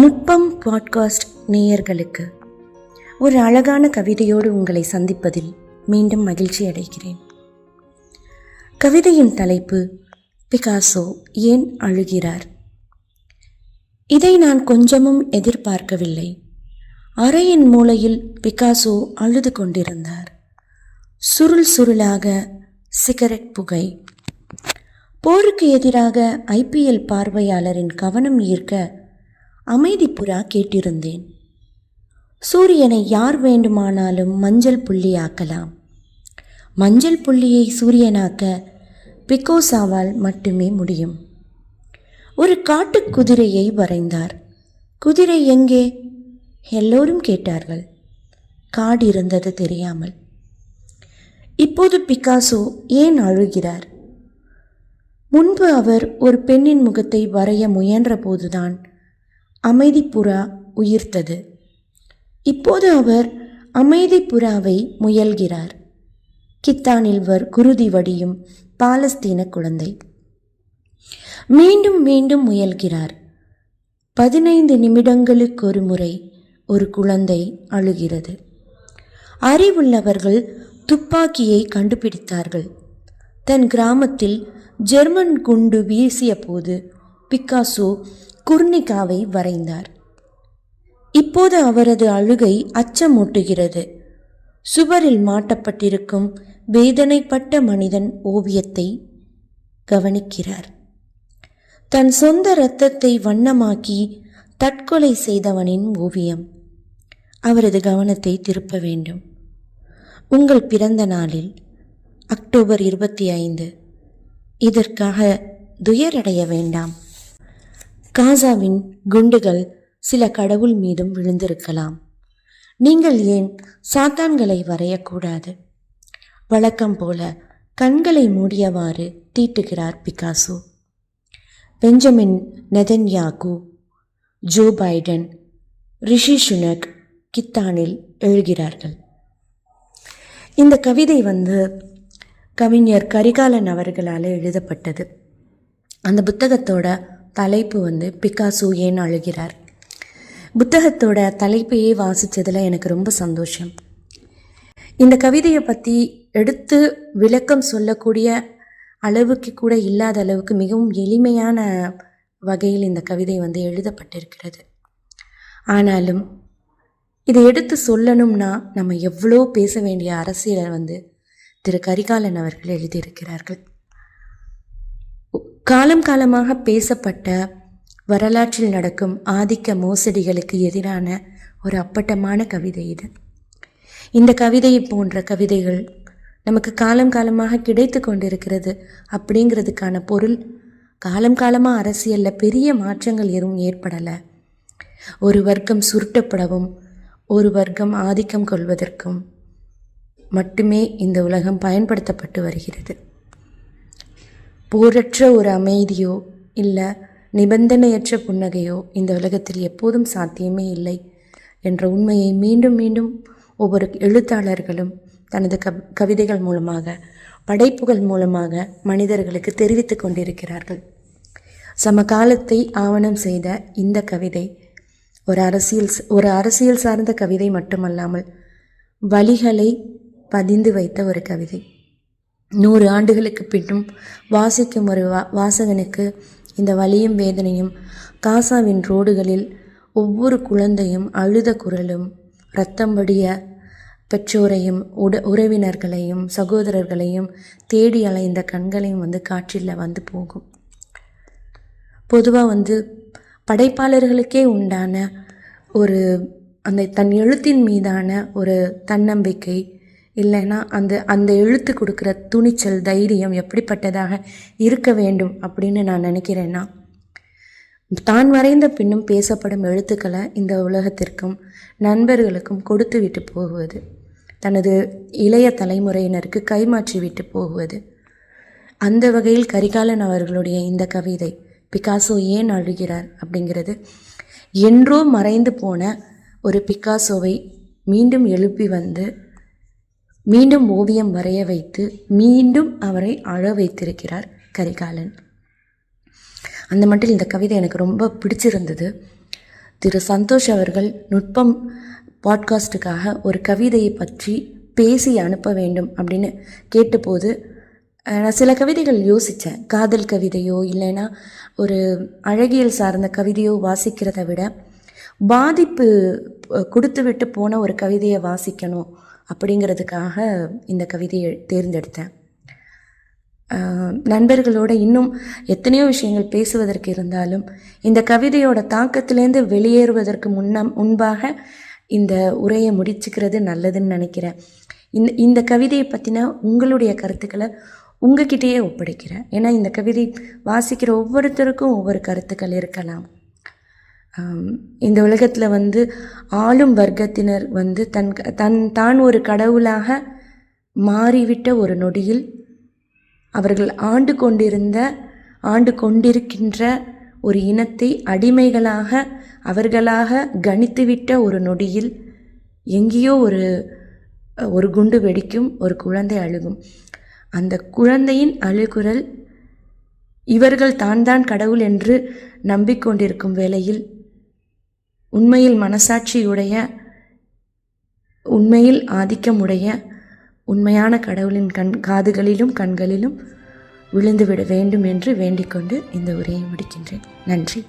நுட்பம் பாட்காஸ்ட் நேயர்களுக்கு ஒரு அழகான கவிதையோடு உங்களை சந்திப்பதில் மீண்டும் மகிழ்ச்சி அடைகிறேன். கவிதையின் தலைப்பு பிகாசோ ஏன் அழுகிறார்? இதை நான் கொஞ்சமும் எதிர்பார்க்கவில்லை. அறையின் மூலையில் பிகாசோ அழுது கொண்டிருந்தார். சுருள் சுருளாக சிகரெட் புகை. போருக்கு எதிராக ஐபிஎல் பார்வையாளரின் கவனம் ஈர்க்க அமைதிப்புறா கேட்டிருந்தேன். சூரியனை யார் வேண்டுமானாலும் மஞ்சள் புள்ளியாக்கலாம் மஞ்சள் புள்ளியை சூரியனாக்க பிக்கோசாவால் மட்டுமே முடியும். ஒரு காட்டுக் குதிரையை வரைந்தார். குதிரை எங்கே? எல்லோரும் கேட்டார்கள். காடு இருந்தது தெரியாமல். இப்போது பிகாசோ ஏன் அழுகிறார்? முன்பு அவர் ஒரு பெண்ணின் முகத்தை வரைய முயன்ற போதுதான் அமைதிப்புறா உயிர்த்தது. இப்போது அவர் அமைதிப்புறாவை முயல்கிறார். கித்தானில்வர் குருதி வடியும் பாலஸ்தீன குழந்தை. மீண்டும் மீண்டும் முயல்கிறார். பதினைந்து நிமிடங்களுக்கு ஒரு முறை ஒரு குழந்தை அழுகிறது. அறிவுள்ளவர்கள் துப்பாக்கியை கண்டுபிடித்தார்கள். தன் கிராமத்தில் ஜெர்மன் குண்டு வீசிய போது பிக்காசோ குர்னிகாவை வரைந்தார். இப்போது அவரது அழுகை அச்சமூட்டுகிறது. சுவரில் மாட்டப்பட்டிருக்கும் வேதனைப்பட்ட மனிதன் ஓவியத்தை கவனிக்கிறார். தன் சொந்த இரத்தத்தை வண்ணமாக்கி தற்கொலை செய்தவனின் ஓவியம். அவரது கவனத்தை திருப்ப வேண்டும். உங்கள் பிறந்த நாளில் அக்டோபர் இருபத்தி ஐந்து. இதற்காக துயரடைய வேண்டாம். காசாவின் குண்டுகள் சில கடவுள் மீதும் விழுந்திருக்கலாம். நீங்கள் ஏன் சாத்தான்களை வரையக்கூடாது? வழக்கம் போல கண்களை மூடியவாறு தீட்டுகிறார் Picasso. Benjamin Netanyahu Joe Biden Rishi Sunak கித்தானில் எழுகிறார்கள். இந்த கவிதை வந்து கவிஞர் கரிகாலன் அவர்களால் எழுதப்பட்டது. அந்த புத்தகத்தோட தலைப்பு வந்து பிகாசோ ஏன் அழுகிறார். புத்தகத்தோட தலைப்பையே வாசித்ததில் எனக்கு ரொம்ப சந்தோஷம். இந்த கவிதையை பற்றி எடுத்து விளக்கம் சொல்லக்கூடிய அளவுக்கு கூட இல்லாத அளவுக்கு மிகவும் எளிமையான வகையில் இந்த கவிதை வந்து எழுதப்பட்டிருக்கிறது. ஆனாலும் இதை எடுத்து சொல்லணும்னா நம்ம எவ்வளோ பேச வேண்டிய அரசியலை வந்து திரு கரிகாலன் அவர்கள் எழுதியிருக்கிறார்கள். காலம் காலமாக பேசப்பட்ட வரலாற்றில் நடக்கும் ஆதிக்க மோசடிகளுக்கு எதிரான ஒரு அப்பட்டமான கவிதை இது. இந்த கவிதையை போன்ற கவிதைகள் நமக்கு காலம் காலமாக கிடைத்து கொண்டிருக்கிறது அப்படிங்கிறதுக்கான பொருள் காலம் காலமாக அரசியலில் பெரிய மாற்றங்கள் எதுவும் ஏற்படலை. ஒரு வர்க்கம் சுருட்டப்படவும் ஒரு வர்க்கம் ஆதிக்கம் கொள்வதற்கும் மட்டுமே இந்த உலகம் பயன்படுத்தப்பட்டு வருகிறது. போரற்ற ஒரு அமைதியோ இல்லை நிபந்தனையற்ற புன்னகையோ இந்த உலகத்தில் எப்போதும் சாத்தியமே இல்லை என்ற உண்மையை மீண்டும் மீண்டும் ஒவ்வொரு எழுத்தாளர்களும் தனது கவ் கவிதைகள் மூலமாக படைப்புகள் மூலமாக மனிதர்களுக்கு தெரிவித்து கொண்டிருக்கிறார்கள். சமகாலத்தை ஆவணம் செய்த இந்த கவிதை ஒரு அரசியல் ஒரு அரசியல் சார்ந்த கவிதை மட்டுமல்லாமல் வழிகளை பதிந்து வைத்த ஒரு கவிதை. நூறு ஆண்டுகளுக்கு பின்னும் வாசிக்கும் ஒரு வா வாசகனுக்கு இந்த வலியும் வேதனையும் காசாவின் ரோடுகளில் ஒவ்வொரு குழந்தையும் அழுத குரலும் ரத்தம் வடிய பெற்றோரையும் உட உறவினர்களையும் சகோதரர்களையும் தேடி அலைந்த கண்களையும் வந்து காற்றில் வந்து போகும். பொதுவாக வந்து படைப்பாளர்களுக்கே உண்டான ஒரு அந்த தன் எழுத்தின் மீதான ஒரு தன்னம்பிக்கை இல்லைன்னா அந்த அந்த எழுத்து கொடுக்குற துணிச்சல் தைரியம் எப்படிப்பட்டதாக இருக்க வேண்டும் அப்படின்னு நான் நினைக்கிறேன்னா தான் வரைந்த பின்னும் பேசப்படும் எழுத்துக்களை இந்த உலகத்திற்கும் நண்பர்களுக்கும் கொடுத்து விட்டு போகுவது தனது இளைய தலைமுறையினருக்கு கைமாற்றி விட்டு போகுவது அந்த வகையில் கரிகாலன் அவர்களுடைய இந்த கவிதை பிகாசோ ஏன் அழுகிறார் அப்படிங்கிறது என்றோ மறைந்து போன ஒரு பிகாசோவை மீண்டும் எழுப்பி வந்து மீண்டும் ஓவியம் வரைய வைத்து மீண்டும் அவரை அழ வைத்திருக்கிறார் கரிகாலன். அந்த மட்டில் இந்த கவிதை எனக்கு ரொம்ப பிடிச்சிருந்தது. திரு சந்தோஷ் அவர்கள் நுட்பம் பாட்காஸ்ட்டுக்காக ஒரு கவிதையை பற்றி பேசி அனுப்ப வேண்டும் அப்படின்னு கேட்டபோது நான் சில கவிதைகள் யோசித்தேன் காதல் கவிதையோ இல்லைன்னா ஒரு அழகியல் சார்ந்த கவிதையோ வாசிக்கிறத விட பாதிப்பு கொடுத்து விட்டு போன ஒரு கவிதையை வாசிக்கணும். அப்படிங்கிறதுக்காக இந்த கவிதையை தேர்ந்தெடுத்தேன். நண்பர்களோட இன்னும் எத்தனையோ விஷயங்கள் பேசுவதற்கு இருந்தாலும் இந்த கவிதையோட தாக்கத்திலேருந்து வெளியேறுவதற்கு முன்ன முன்பாக இந்த உரையை முடிச்சுக்கிறது நல்லதுன்னு நினைக்கிறேன். இந்த இந்த கவிதையை பற்றின உங்களுடைய கருத்துக்களை உங்ககிட்டயே ஒப்படைக்கிறேன். ஏன்னா இந்த கவிதை வாசிக்கிற ஒவ்வொருத்தருக்கும் ஒவ்வொரு கருத்துக்கள் இருக்கலாம். இந்த உலகத்தில் வந்து ஆளும் வர்க்கத்தினர் வந்து தன் தன் தான் ஒரு கடவுளாக மாறிவிட்ட ஒரு நொடியில் அவர்கள் ஆண்டு கொண்டிருந்த ஆண்டு கொண்டிருக்கின்ற ஒரு இனத்தை அடிமைகளாக அவர்களாக கணித்துவிட்ட ஒரு நொடியில் எங்கேயோ ஒரு ஒரு குண்டு வெடிக்கும் ஒரு குழந்தை அழுகும். அந்த குழந்தையின் அழுகுரல் இவர்கள் தான் தான் கடவுள் என்று நம்பிக்கொண்டிருக்கும் வேளையில் உண்மையில் மனசாட்சியுடைய உண்மையில் ஆதிக்கமுடைய உண்மையான கடவுளின் கண் காதுகளிலும் கண்களிலும் விழுந்துவிட வேண்டும் என்று வேண்டிக்கொண்டு இந்த உரையை முடிக்கின்றேன். நன்றி.